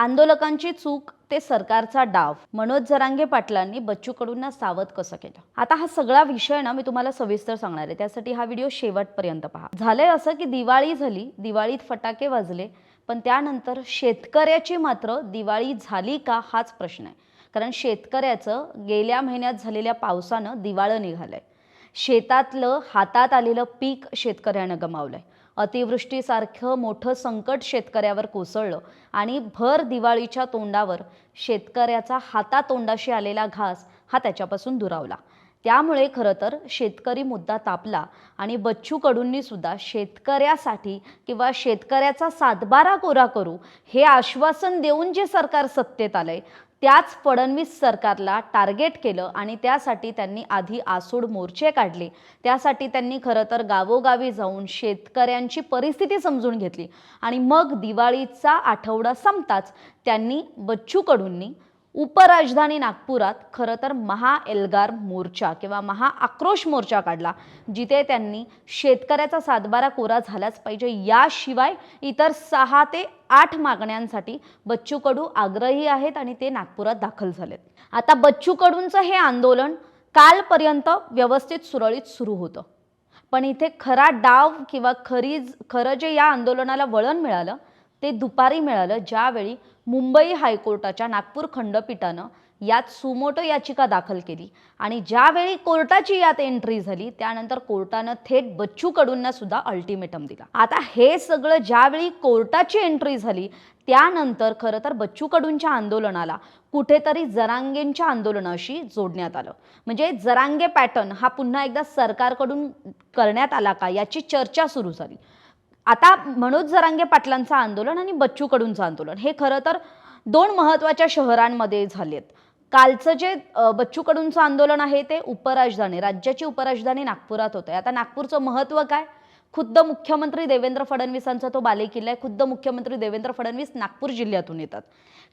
आंदोलकांची चूक ते सरकारचा डाव. मनोज जरांगे पाटलांनी बच्चू कडूंना सावध कसं केलं? आता हा सगळा विषय ना मी तुम्हाला सविस्तर सांगणार आहे. त्यासाठी हा व्हिडिओ शेवटपर्यंत पहा. झालंय असं की दिवाळी झाली दिवाळीत फटाके वाजले पण त्यानंतर शेतकऱ्याची मात्र दिवाळी झाली का हाच प्रश्न आहे. कारण शेतकऱ्याचं गेल्या महिन्यात झालेल्या पावसानं दिवाळं निघालंय. शेतातलं हातात आलेलं पीक शेतकऱ्यानं गमावलंय. अतिवृष्टीसारखं मोठं संकट शेतकऱ्यावर कोसळलं आणि भर दिवाळीच्या तोंडावर शेतकऱ्याचा हातातोंडाशी आलेला घास हा त्याच्यापासून दुरावला. त्यामुळे खरं तर शेतकरी मुद्दा तापला आणि बच्चू कडूंनी सुद्धा शेतकऱ्यासाठी किंवा शेतकऱ्याचा सातबारा कोरा करू हे आश्वासन देऊन जे सरकार सत्तेत आलंय त्याच फडणवीस सरकारला टार्गेट केलं आणि त्यासाठी त्यांनी आधी आसूड मोर्चे काढले. त्यासाठी त्यांनी खरं तर गावोगावी जाऊन शेतकऱ्यांची परिस्थिती समजून घेतली. आणि मग दिवाळीचा आठवडा संपताच त्यांनी बच्चू कडूंनी उपराजधानी नागपुरात खरं तर महा एल्गार मोर्चा किंवा महा आक्रोश मोर्चा काढला जिथे त्यांनी शेतकऱ्याचा सातबारा कोरा झालाच पाहिजे. याशिवाय इतर सहा ते आठ मागण्यांसाठी बच्चू कडू आग्रही आहेत आणि ते नागपुरात दाखल झालेत. आता बच्चू कडूंचं हे आंदोलन कालपर्यंत व्यवस्थित सुरळीत सुरू होतं. पण इथे खरा डाव किंवा खरीज खरं जे या आंदोलनाला वळण मिळालं ते दुपारी मिळालं. ज्यावेळी मुंबई हायकोर्टाच्या नागपूर खंडपीठानं यात सुमोटो याचिका दाखल केली. आणि ज्यावेळी कोर्टाची यात एंट्री झाली त्यानंतर कोर्टानं थेट बच्चू कडूंना सुद्धा अल्टिमेटम दिला. आता हे सगळं ज्यावेळी कोर्टाची एंट्री झाली त्यानंतर खरं तर बच्चू कडूंच्या आंदोलनाला कुठेतरी जरांगेंच्या आंदोलनाशी जोडण्यात आलं. म्हणजे जरांगे पॅटर्न हा पुन्हा एकदा सरकारकडून करण्यात आला का याची चर्चा सुरू झाली. आता मनोज जरांगे पाटलांचं आंदोलन आणि बच्चू कडूंचं आंदोलन हे खरं तर दोन महत्त्वाच्या शहरांमध्ये झालेत. कालचं जे बच्चूकडूंचं बच्चू कडूंचं आंदोलन आहे ते उपराजधानी राज्याची उपराजधानी नागपुरात होतं आता नागपूरचं महत्त्व काय? खुद्द मुख्यमंत्री देवेंद्र फडणवीसांचा तो बालेकिल्ला आहे. खुद्द मुख्यमंत्री देवेंद्र फडणवीस नागपूर जिल्ह्यातून येतात.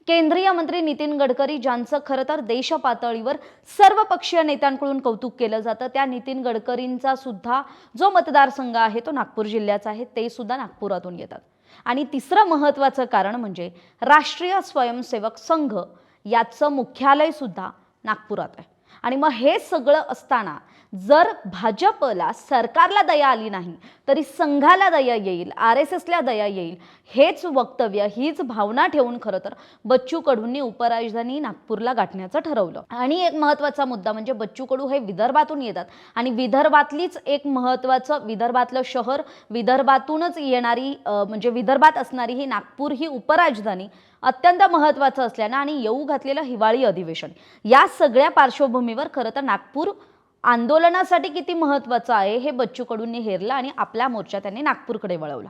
केंद्रीय मंत्री नितीन गडकरी ज्यांचं खरं तर देश पातळीवर सर्व पक्षीय नेत्यांकडून कौतुक केलं जातं त्या नितीन गडकरींचा सुद्धा जो मतदारसंघ आहे तो नागपूर जिल्ह्याचा आहे ते सुद्धा नागपुरातून येतात. आणि तिसरं महत्त्वाचं कारण म्हणजे राष्ट्रीय स्वयंसेवक संघ याचं मुख्यालय सुद्धा नागपुरात आहे. आणि मग हे सगळं असताना जर भाजपला सरकारला दया आली नाही तरी संघाला दया येईल आर एस एसला दया येईल. हेच वक्तव्य हीच भावना ठेवून खरं तर बच्चू कडूंनी उपराजधानी नागपूरला गाठण्याचं ठरवलं. आणि एक महत्त्वाचा मुद्दा म्हणजे बच्चू कडू हे विदर्भातून येतात. आणि विदर्भातलीच एक महत्त्वाचं विदर्भातलं शहर विदर्भातूनच येणारी म्हणजे विदर्भात असणारी ही नागपूर ही उपराजधानी अत्यंत महत्त्वाचं असल्यानं आणि येऊ घातलेलं हिवाळी अधिवेशन. या सगळ्या पार्श्वभूमीवर खरं तर नागपूर आंदोलनासाठी किती महत्त्वाचं आहे हे बच्चू कडूंनी हेरलं आणि आपला मोर्चा त्यांनी नागपूरकडे वळवला.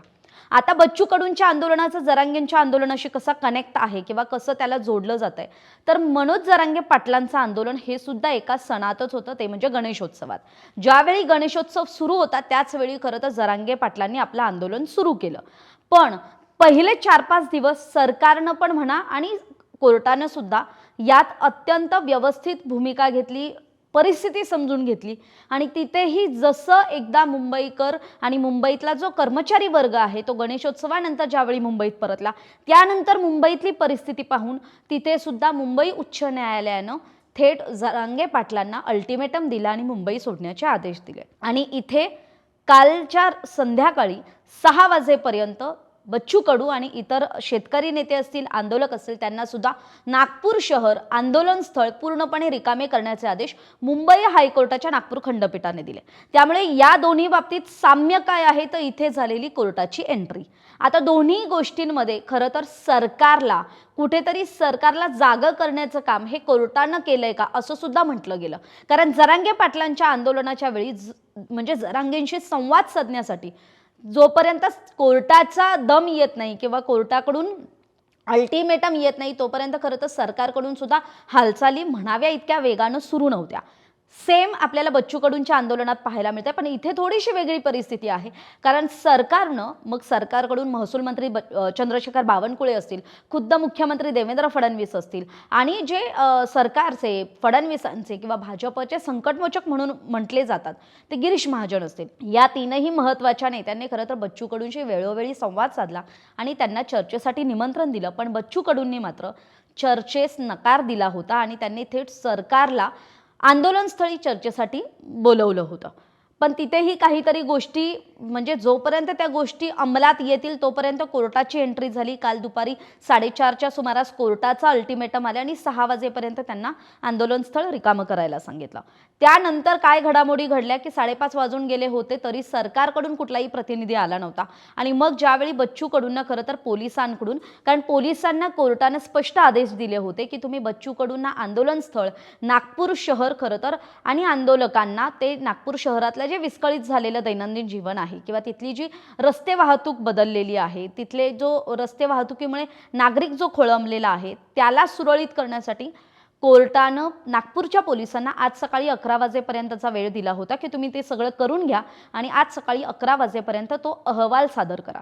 आता बच्चू कडूंच्या आंदोलनाचं जरांगेंच्या आंदोलनाशी कसा कनेक्ट आहे किंवा कसं त्याला जोडलं जात आहे तर मनोज जरांगे पाटलांचं आंदोलन हे सुद्धा एका सणातच होतं ते म्हणजे गणेशोत्सवात. ज्यावेळी गणेशोत्सव सुरू होता त्याचवेळी खरं तर जरांगे पाटलांनी आपलं आंदोलन सुरू केलं. पण पहिले चार पाच दिवस सरकारनं पण म्हणा आणि कोर्टानं सुद्धा यात अत्यंत व्यवस्थित भूमिका घेतली परिस्थिती समजून घेतली. आणि तिथेही जसं एकदा मुंबईकर आणि मुंबईतला जो कर्मचारी वर्ग आहे तो गणेशोत्सवानंतर ज्यावेळी मुंबईत परतला त्यानंतर मुंबईतली परिस्थिती पाहून तिथे सुद्धा मुंबई उच्च न्यायालयानं थेट जरांगे पाटलांना अल्टिमेटम दिला आणि मुंबई सोडण्याचे आदेश दिले. आणि इथे कालच्या संध्याकाळी सहा वाजेपर्यंत बच्चू कडू आणि इतर शेतकरी नेते असतील आंदोलक असतील त्यांना सुद्धा नागपूर शहर आंदोलन स्थळ पूर्णपणे रिकामे करण्याचे आदेश मुंबई हायकोर्टाच्या नागपूर खंडपीठाने दिले. त्यामुळे या दोन्ही बाबतीत साम्य काय आहे? तर इथे झालेली कोर्टाची एंट्री आता दोन्ही गोष्टींमध्ये खरं तर सरकारला कुठेतरी सरकारला जागं करण्याचं काम हे कोर्टानं केलंय का? असं सुद्धा म्हटलं गेलं. कारण जरांगे पाटलांच्या आंदोलनाच्या वेळी म्हणजे जरांगेंशी संवाद साधण्यासाठी जोपर्यंत कोर्टाचा दम येत नाही किंवा कोर्टाकडून अल्टिमेटम येत नाही तोपर्यंत खरं तर सरकारकडून सुद्धा हालचाली म्हणाव्या इतक्या वेगानं सुरू नव्हत्या. सेम आपल्याला बच्चू कडूंच्या आंदोलनात पाहायला मिळते पण इथे थोडीशी वेगळी परिस्थिती आहे. कारण सरकारनं मग सरकारकडून महसूल मंत्री चंद्रशेखर बावनकुळे असतील खुद्द मुख्यमंत्री देवेंद्र फडणवीस असतील आणि जे सरकारचे फडणवीसांचे किंवा भाजपचे संकटमोचक म्हणून म्हटले जातात ते गिरीश महाजन असतील. या तीनही महत्त्वाच्या नेत्यांनी खरं तर बच्चू कडूंशी वेळोवेळी संवाद साधला आणि त्यांना चर्चेसाठी निमंत्रण दिलं. पण बच्चू कडूंनी मात्र चर्चेस नकार दिला होता आणि त्यांनी थेट सरकारला आंदोलनस्थळी चर्चेसाठी बोलवलं होतं. पण तिथेही काहीतरी गोष्टी म्हणजे जोपर्यंत त्या गोष्टी अंमलात येतील तोपर्यंत कोर्टाची एंट्री झाली. काल दुपारी साडेचारच्या सुमारास कोर्टाचा अल्टिमेटम आले आणि सहा वाजेपर्यंत त्यांना आंदोलनस्थळ रिकामं करायला सांगितलं. त्यानंतर काय घडामोडी घडल्या की साडेपाच वाजून गेले होते तरी सरकारकडून कुठलाही प्रतिनिधी आला नव्हता. आणि मग ज्यावेळी बच्चू कडूंना खरं तर पोलिसांकडून कारण पोलिसांना कोर्टानं स्पष्ट आदेश दिले होते की तुम्ही बच्चू कडूंना आंदोलन स्थळ नागपूर शहर खरं तर आणि आंदोलकांना ते नागपूर शहरातल्या जे विस्कळीत झालेलं दैनंदिन जीवन आहे किंवा तिथली जी रस्ते वाहतूक बदललेली आहे तिथले जो रस्ते वाहतुकीमुळे नागरिक जो खोळंबलेला आहे त्याला सुरळीत करण्यासाठी कोर्टानं नागपूरच्या पोलिसांना आज सकाळी अकरा वाजेपर्यंतचा वेळ दिला होता की तुम्ही ते सगळं करून घ्या आणि आज सकाळी अकरा वाजेपर्यंत तो अहवाल सादर करा.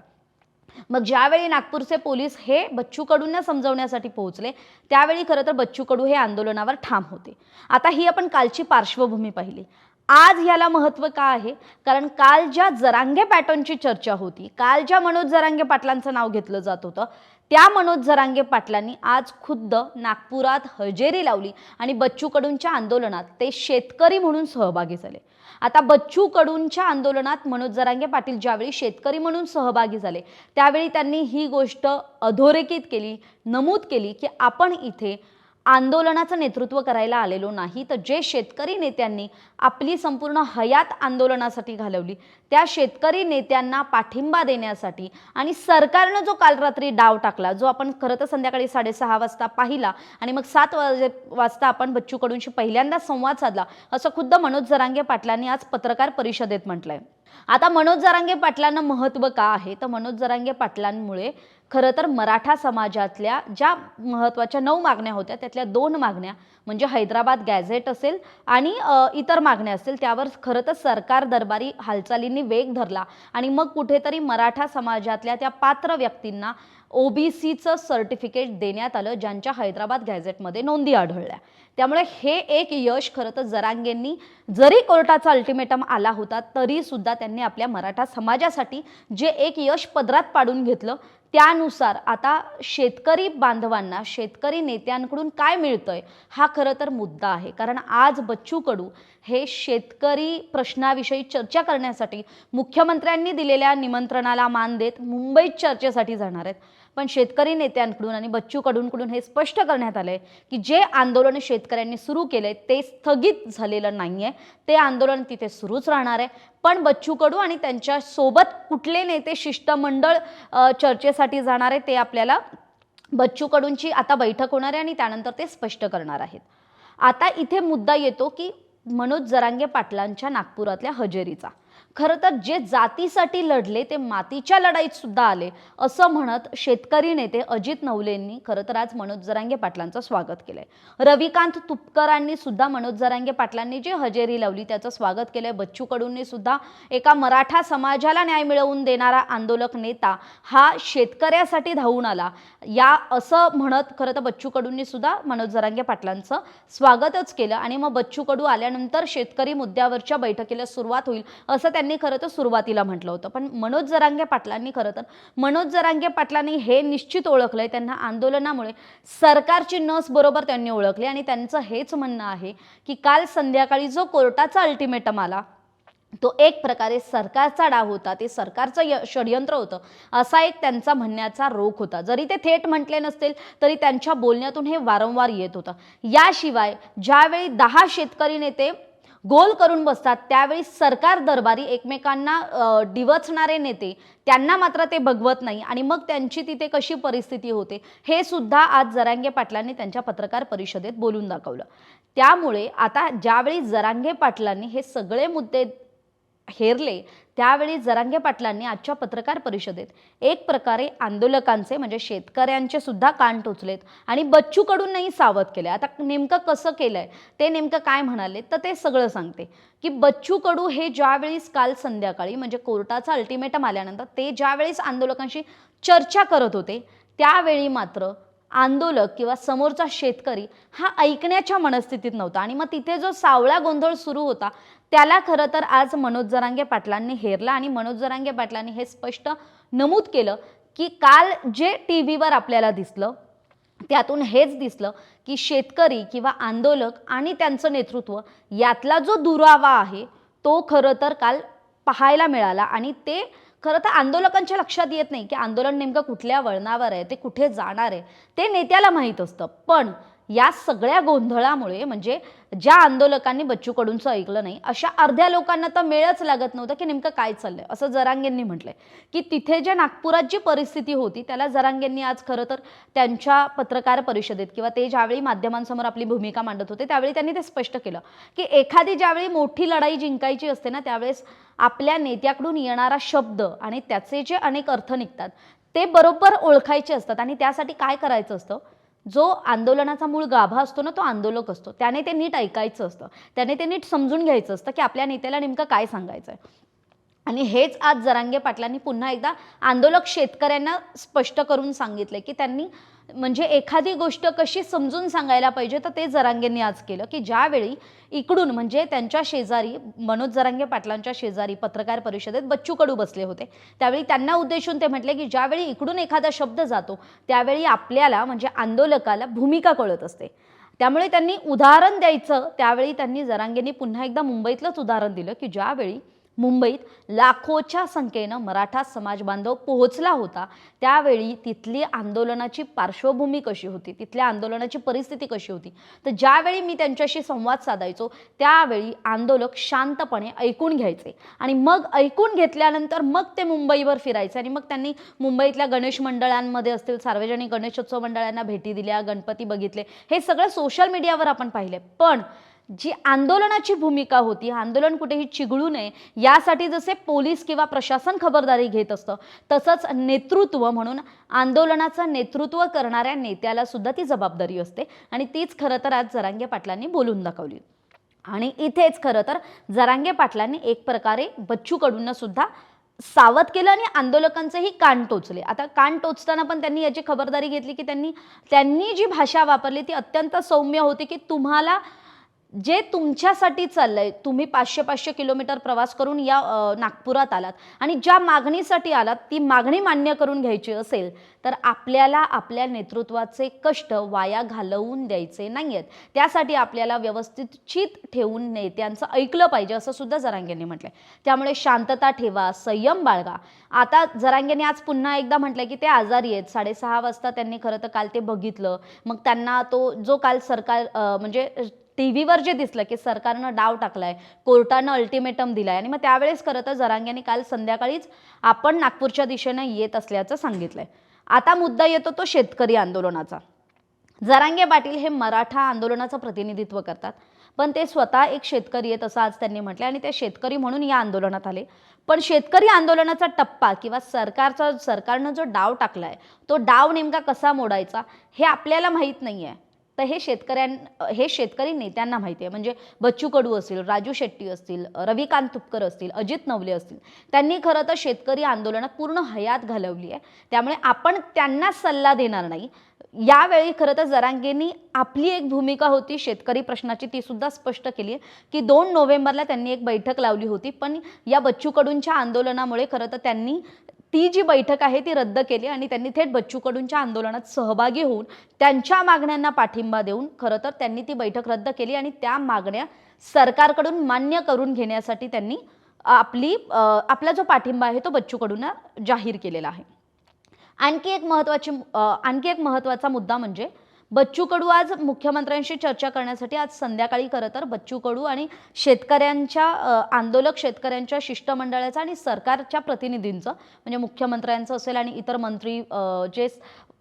मग ज्यावेळी नागपूरचे पोलीस हे बच्चू कडूंना समजवण्यासाठी पोहोचले त्यावेळी खरं तर बच्चू कडू हे आंदोलनावर ठाम होते. आता ही आपण कालची पार्श्वभूमी पाहिली. आज ह्याला महत्त्व का आहे? कारण काल ज्या जरांगे पॅटर्नची चर्चा होती काल ज्या मनोज जरांगे पाटलांचं नाव घेतलं जात होतं त्या मनोज जरांगे पाटलांनी आज खुद्द नागपुरात हजेरी लावली आणि बच्चू कडूंच्या आंदोलनात ते शेतकरी म्हणून सहभागी झाले. आता बच्चू कडूंच्या आंदोलनात मनोज जरांगे पाटील ज्यावेळी शेतकरी म्हणून सहभागी झाले त्यावेळी त्यांनी ही गोष्ट अधोरेखित केली नमूद केली की आपण इथे आंदोलनाचं नेतृत्व करायला आलेलो नाही. तर जे शेतकरी नेत्यांनी आपली संपूर्ण हयात आंदोलनासाठी घालवली त्या शेतकरी नेत्यांना पाठिंबा देण्यासाठी आणि सरकारनं जो काल रात्री डाव टाकला जो आपण खरं तर संध्याकाळी साडेसहा वाजता पाहिला आणि मग सात वाजे वाजता आपण बच्चू कडूंशी पहिल्यांदा संवाद साधला असं खुद्द मनोज जरांगे पाटलांनी आज पत्रकार परिषदेत म्हटलंय. आता मनोज जरांगे पाटलांना महत्त्व का आहे? तर मनोज जरांगे पाटलांमुळे खरं तर मराठा समाजातल्या ज्या महत्त्वाच्या नऊ मागण्या होत्या त्यातल्या दोन मागण्या म्हणजे हैदराबाद गॅझेट असेल आणि इतर मागण्या असतील त्यावर खरं तर सरकार दरबारी हालचालींनी वेग धरला आणि मग कुठेतरी मराठा समाजातल्या त्या पात्र व्यक्तींना ओबीसीचं सर्टिफिकेट देण्यात आलं ज्यांच्या हैदराबाद गॅझेटमध्ये नोंदी आढळल्या. त्यामुळे हे एक यश खरं तर जरांगेंनी जरी कोर्टाचा अल्टिमेटम आला होता तरी सुद्धा त्यांनी आपल्या मराठा समाजासाठी जे एक यश पदरात पाडून घेतलं त्यानुसार आता शेतकरी बांधवांना शेतकरी नेत्यांकडून काय मिळतंय हा खरं तर मुद्दा आहे. कारण आज बच्चू कडू हे शेतकरी प्रश्नाविषयी चर्चा करण्यासाठी मुख्यमंत्र्यांनी दिलेल्या निमंत्रणाला मान देत मुंबईत चर्चेसाठी जाणार आहेत. पण शेतकरी नेत्यांकडून आणि बच्चू कडूंकडून हे स्पष्ट करण्यात आलंय की जे आंदोलन शेतकऱ्यांनी सुरू केलंय ते स्थगित झालेलं नाही आहे ते आंदोलन तिथे सुरूच राहणार आहे. पण बच्चू कडू आणि त्यांच्यासोबत कुठले नेते शिष्टमंडळ चर्चेसाठी जाणार आहे ते आपल्याला बच्चू कडूंची आता बैठक होणार आहे आणि त्यानंतर ते स्पष्ट करणार आहेत. आता इथे मुद्दा येतो की मनोज जरांगे पाटलांच्या नागपुरातल्या हजेरीचा. खरं तर जे जातीसाठी लढले ते मातीच्या लढाईत सुद्धा आले असं म्हणत शेतकरी नेते अजित नवलेंनी खरं तर आज मनोज जरांगे पाटलांचं स्वागत केलंय. रविकांत तुपकरांनी सुद्धा मनोज जरांगे पाटलांनी जी हजेरी लावली त्याचं स्वागत केलंय. बच्चू कडूंनी सुद्धा एका मराठा समाजाला न्याय मिळवून देणारा आंदोलक नेता हा शेतकऱ्यासाठी धावून आला. या असं म्हणत खरं तर बच्चू कडूंनी सुद्धा मनोज जरांगे पाटलांचं स्वागतच केलं आणि मग बच्चू कडू आल्यानंतर शेतकरी मुद्द्यावरच्या बैठकीला सुरुवात होईल असं त्यांनी खरं तर सुरुवातीला म्हटलं होतं. पण मनोज जरांगे पाटलांनी खरं तर मनोज जरांगे पाटलांनी हे निश्चित ओळखलंय त्यांना आंदोलनामुळे. सरकारची नस बरोबर त्यांनी ओळखली आणि त्यांचं हेच म्हणणं आहे की काल संध्याकाळी जो कोर्टाचा अल्टिमेटम आला तो एक प्रकारे सरकारचा डाव होता. ते सरकारचं य षडयंत्र होतं. असा एक त्यांचा म्हणण्याचा रोख होता. जरी ते थेट म्हटले नसतील तरी त्यांच्या बोलण्यातून हे वारंवार येत होतं. याशिवाय ज्यावेळी दहा शेतकरी नेते गोल करून बसतात. त्यावेळी सरकार दरबारी एकमेकांना डिवचणारे नेते त्यांना मात्र ते बघवत नाही. आणि मग त्यांची तिथे कशी परिस्थिती होते हे सुद्धा आज जरांगे पाटलांनी त्यांच्या पत्रकार परिषदेत बोलून दाखवलं. त्यामुळे आता ज्यावेळी जरांगे पाटलांनी हे सगळे मुद्दे हेरले त्यावेळी जरांगे पाटलांनी आजच्या पत्रकार परिषदेत एक प्रकारे आंदोलकांचे म्हणजे शेतकऱ्यांचे सुद्धा कान टोचलेत आणि बच्चू कडूनही सावध केले आता नेमकं कसं केलंय ते नेमकं काय म्हणाले तर ते सगळं सांगते. की बच्चू कडू हे ज्यावेळीस काल संध्याकाळी म्हणजे कोर्टाचा अल्टिमेटम आल्यानंतर ते ज्यावेळीस आंदोलकांशी चर्चा करत होते त्यावेळी मात्र आंदोलक किंवा समोरचा शेतकरी हा ऐकण्याच्या मनस्थितीत नव्हता. आणि मग तिथे जो सावळा गोंधळ सुरू होता त्याला खरं तर आज मनोज जरांगे पाटलांनी हेरला आणि मनोज जरांगे पाटलांनी हे स्पष्ट नमूद केलं की काल जे टी व्हीवर आपल्याला दिसलं त्यातून हेच दिसलं की शेतकरी किंवा आंदोलक आणि त्यांचं नेतृत्व यातला जो दुरावा आहे तो खरं तर काल पाहायला मिळाला आणि ते खरं तर आंदोलकांच्या लक्षात येत नाही की आंदोलन नेमकं कुठल्या वळणावर आहे ते कुठे जाणार आहे ते नेत्याला माहीत असतं. पण या सगळ्या गोंधळामुळे म्हणजे ज्या आंदोलकांनी बच्चू कडूंचं ऐकलं नाही अशा अर्ध्या लोकांना तर मेळच लागत नव्हतं की नेमकं काय चाललंय. असं जरांगेंनी म्हटलंय. की तिथे ज्या नागपुरात जी परिस्थिती होती त्याला जरांगेंनी आज खरं तर त्यांच्या पत्रकार परिषदेत किंवा ते ज्यावेळी माध्यमांसमोर आपली भूमिका मांडत होते त्यावेळी त्यांनी ते स्पष्ट केलं. की एखादी ज्यावेळी मोठी लढाई जिंकायची असते ना त्यावेळेस आपल्या नेत्याकडून येणारा शब्द आणि त्याचे जे अनेक अर्थ निघतात ते बरोबर ओळखायचे असतात आणि त्यासाठी काय करायचं असतं? जो आंदोलनाचा मूळ गाभा असतो ना तो आंदोलक असतो. त्याने ते नीट ऐकायचं असतं. त्याने ते नीट समजून घ्यायचं असतं की आपल्या नेत्याला नेमकं काय सांगायचं आहे आणि हेच आज जरांगे पाटलांनी पुन्हा एकदा आंदोलक शेतकऱ्यांना स्पष्ट करून सांगितले की त्यांनी म्हणजे एखादी गोष्ट कशी समजून सांगायला पाहिजे तर ते जरांगेंनी आज केलं की ज्यावेळी इकडून म्हणजे त्यांच्या शेजारी मनोज जरांगे पाटलांच्या शेजारी पत्रकार परिषदेत बच्चू कडू बसले होते. त्यावेळी त्यांना उद्देशून ते म्हटले की ज्यावेळी इकडून एखादा शब्द जातो त्यावेळी आपल्याला म्हणजे आंदोलकाला भूमिका कळत असते. त्यामुळे त्यांनी उदाहरण द्यायचं त्यावेळी त्यांनी जरांगेंनी पुन्हा एकदा मुंबईतलंच उदाहरण दिलं की ज्यावेळी मुंबईत लाखोच्या संख्येनं मराठा समाज बांधव पोहोचला होता. त्यावेळी तिथली आंदोलनाची पार्श्वभूमी कशी होती? तिथल्या आंदोलनाची परिस्थिती कशी होती? तर ज्यावेळी मी त्यांच्याशी संवाद साधायचो त्यावेळी आंदोलक शांतपणे ऐकून घ्यायचे. आणि मग ऐकून घेतल्यानंतर मग ते मुंबईवर फिरायचे आणि मग त्यांनी मुंबईतल्या गणेश मंडळांमध्ये असतील सार्वजनिक गणेशोत्सव मंडळांना भेटी दिल्या गणपती बघितले. हे सगळं सोशल मीडियावर आपण पाहिले. पण जी आंदोलनाची भूमिका होती आंदोलन कुठेही चिघळू नये यासाठी जसे पोलीस किंवा प्रशासन खबरदारी घेत असतं तसंच नेतृत्व म्हणून आंदोलनाचं नेतृत्व करणाऱ्या नेत्याला सुद्धा ती जबाबदारी असते. आणि तीच खरं तर आज जरांगे पाटलांनी बोलून दाखवली. आणि इथेच खरं तर जरांगे पाटलांनी एक प्रकारे बच्चू कडूंना सुद्धा सावध केलं आणि आंदोलकांचेही कान टोचले. आता कान टोचताना पण त्यांनी याची खबरदारी घेतली की त्यांनी त्यांनी जी भाषा वापरली ती अत्यंत सौम्य होती की तुम्हाला जे तुमच्यासाठी चाललंय तुम्ही पाचशे पाचशे किलोमीटर प्रवास करून या नागपुरात आलात आणि ज्या मागणीसाठी आलात ती मागणी मान्य करून घ्यायची असेल तर आपल्याला आपल्या नेतृत्वाचे कष्ट वाया घालवून द्यायचे नाही आहेत त्यासाठी आपल्याला व्यवस्थित चित ठेवून नेत्यांचं ऐकलं पाहिजे असं सुद्धा जरांगेंनी म्हटलंय. त्यामुळे शांतता ठेवा संयम बाळगा. आता जरांगेने आज पुन्हा एकदा म्हटलंय की ते आजारी आहेत. साडेसहा वाजता त्यांनी खरं तर काल ते बघितलं. मग त्यांना तो जो काल सरकार म्हणजे टी व्हीवर जे दिसलं की सरकारनं डाव टाकलाय कोर्टानं अल्टिमेटम दिलाय आणि मग त्यावेळेस खरं तर जरांग्याने काल संध्याकाळीच आपण नागपूरच्या दिशेनं येत असल्याचं सांगितलंय. आता मुद्दा येतो तो शेतकरी आंदोलनाचा. जरांगे पाटील हे मराठा आंदोलनाचं प्रतिनिधित्व करतात पण ते स्वतः एक शेतकरी आहेत असं आज त्यांनी म्हटलं आणि ते शेतकरी म्हणून या आंदोलनात आले. पण शेतकरी आंदोलनाचा टप्पा किंवा सरकारचा सरकारनं जो डाव टाकला आहे तो डाव नेमका कसा मोडायचा हे आपल्याला माहीत नाही आहे तर हे शेतकऱ्यां हे शेतकरी नेत्यांना माहिती आहे. म्हणजे बच्चू कडू असतील राजू शेट्टी असतील रविकांत तुपकर असतील अजित नवले असतील त्यांनी खरं तर शेतकरी आंदोलनात पूर्ण हयात घालवली आहे. त्यामुळे आपण त्यांना सल्ला देणार नाही. यावेळी खरं तर जरांगेंनी आपली एक भूमिका होती शेतकरी प्रश्नाची ती सुद्धा स्पष्ट केली आहे. की दोन नोव्हेंबरला त्यांनी एक बैठक लावली होती पण या बच्चू कडूंच्या आंदोलनामुळे खरं तर त्यांनी ती जी बैठक आहे ती रद्द केली आणि त्यांनी थेट बच्चू कडूंच्या आंदोलनात सहभागी होऊन त्यांच्या मागण्यांना पाठिंबा देऊन खरं तर त्यांनी ती बैठक रद्द केली आणि त्या मागण्या सरकारकडून मान्य करून घेण्यासाठी त्यांनी आपली आपला जो पाठिंबा आहे तो बच्चू कडूंना जाहीर केलेला आहे. आणखी एक महत्त्वाची आणखी एक महत्त्वाचा मुद्दा म्हणजे बच्चू कडू आज मुख्यमंत्र्यांशी चर्चा करण्यासाठी आज संध्याकाळी खरं तर बच्चू कडू आणि शेतकऱ्यांच्या आंदोलक शेतकऱ्यांच्या शिष्टमंडळाचं आणि सरकारच्या प्रतिनिधींचं म्हणजे मुख्यमंत्र्यांचं असेल आणि इतर मंत्री जे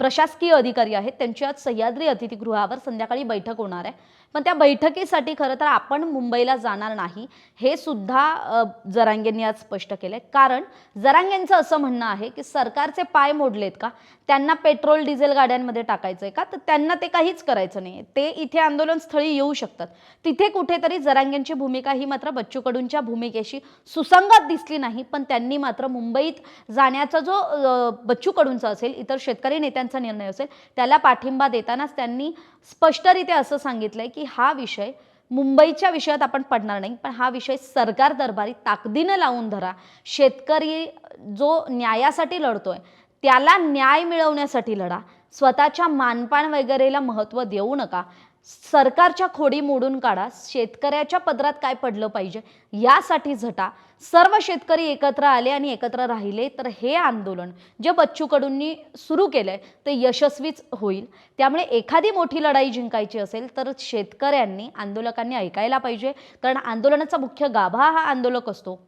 प्रशासकीय अधिकारी आहेत. त्यांची आज सह्याद्री अतिथीगृहावर संध्याकाळी बैठक होणार आहे. पण त्या बैठकीसाठी खरं तर आपण मुंबईला जाणार नाही हे सुद्धा जरांगेंनी आज स्पष्ट केलंय. कारण जरांगेंचं असं म्हणणं आहे की सरकारचे पाय मोडलेत का? त्यांना पेट्रोल डिझेल गाड्यांमध्ये टाकायचंय का? तर त्यांना ते काहीच करायचं नाही ते इथे आंदोलन स्थळी येऊ शकतात. तिथे कुठेतरी जरांगेंची भूमिका ही मात्र बच्चू कडूंच्या भूमिकेशी सुसंगत दिसली नाही. पण त्यांनी मात्र मुंबईत जाण्याचा जो बच्चूकडूंचा बच्चू कडूंचा असेल इतर शेतकरी नेत्यांचा निर्णय असेल त्याला पाठिंबा देतानाच त्यांनी स्पष्टरित्या असं सांगितलंय की हा विषय मुंबईच्या विषयात आपण पडणार नाही पण हा विषय सरकार दरबारी ताकदीनं लावून धरा. शेतकरी जो न्यायासाठी लढतोय त्याला न्याय मिळवण्यासाठी लढा. स्वतःच्या मानपान वगैरेला महत्त्व देऊ नका. सरकारच्या खोडी मोडून काढा शेतकऱ्याच्या पदरात काय पडलं पाहिजे यासाठी झटा. सर्व शेतकरी एकत्र आले आणि एकत्र राहिले तर हे आंदोलन जे बच्चू कडूंनी सुरू केलंय ते यशस्वीच होईल. त्यामुळे एखादी मोठी लढाई जिंकायची असेल तर शेतकऱ्यांनी आंदोलकांनी ऐकायला पाहिजे. कारण आंदोलनाचा मुख्य गाभा हा आंदोलक असतो.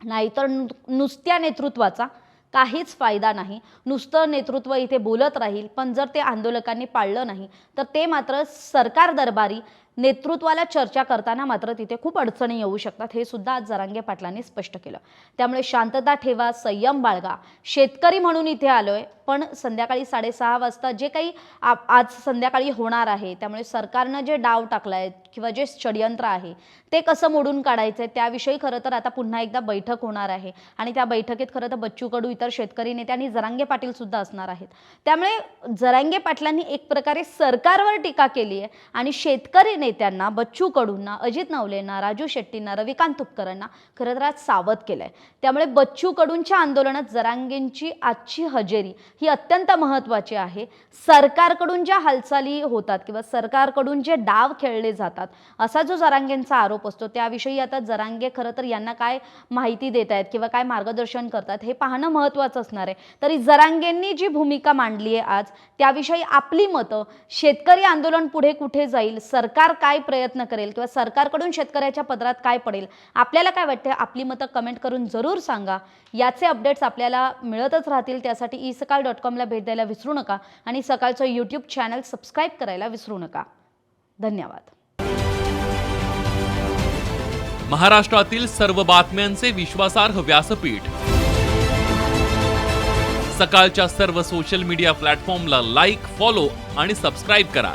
नाहीतर नु नुसत्या नेतृत्वाचा काहीच फायदा नाही. नुसतं नेतृत्व इथे बोलत राहील पण जर ते आंदोलकांनी पाळलं नाही तर ते मात्र सरकार दरबारी नेतृत्वाला चर्चा करताना मात्र तिथे खूप अडचणी येऊ शकतात हे सुद्धा आज जरांगे पाटलांनी स्पष्ट केलं. त्यामुळे शांतता ठेवा संयम बाळगा. शेतकरी म्हणून इथे आलोय पण संध्याकाळी साडेसहा वाजता जे काही आ- आज संध्याकाळी होणार आहे त्यामुळे सरकारनं जे डाव टाकलाय किंवा जे षडयंत्र आहे ते कसं मोडून काढायचं आहे त्याविषयी खरं तर आता पुन्हा एकदा बैठक होणार आहे. आणि त्या बैठकीत खरं तर बच्चू कडू इतर शेतकरी नेते आणि जरांगे पाटील सुद्धा असणार आहेत. त्यामुळे जरांगे पाटलांनी एक प्रकारे सरकारवर टीका केली आहे आणि शेतकरी नेत्यांना बच्चू कडूंना अजित नवलेंना राजू शेट्टींना रविकांत तुपकरांना खरं तर आज सावध केलंय. त्यामुळे बच्चू कडूंच्या आंदोलनात जरांगेंची आजची हजेरी ही अत्यंत महत्त्वाची आहे. सरकारकडून ज्या हालचाली होतात किंवा सरकारकडून जे डाव खेळले जातात असा जो जरांगेंचा आरोप असतो त्याविषयी आता जरांगे खरं तर यांना काय माहिती देत आहेत किंवा काय मार्गदर्शन करतात हे पाहणं महत्त्वाचं असणार आहे. तरी जरांगेंनी जी भूमिका मांडली आहे आज त्याविषयी आपली मतं शेतकरी आंदोलन पुढे कुठे जाईल सरकार काय प्रयत्न करेल किंवा सरकारकडून शेतकऱ्याच्या पदरात काय पडेल? आपल्याला काय वाटते? आपली मतं कमेंट करून जरूर सांगा. याचे अपडेट्स आपल्याला मिळतच राहतील. त्यासाठी ई सकाळ डॉट कॉमला भेट द्यायला विसरू नका आणि सकाळचं यूट्यूब चॅनल सबस्क्राईब करायला विसरू नका. धन्यवाद. महाराष्ट्रातील सर्व बातम्यांचे विश्वासार्ह व्यासपीठ. सकाळच्या सर्व सोशल मीडिया प्लॅटफॉर्मला लाईक फॉलो आणि सबस्क्राईब करा.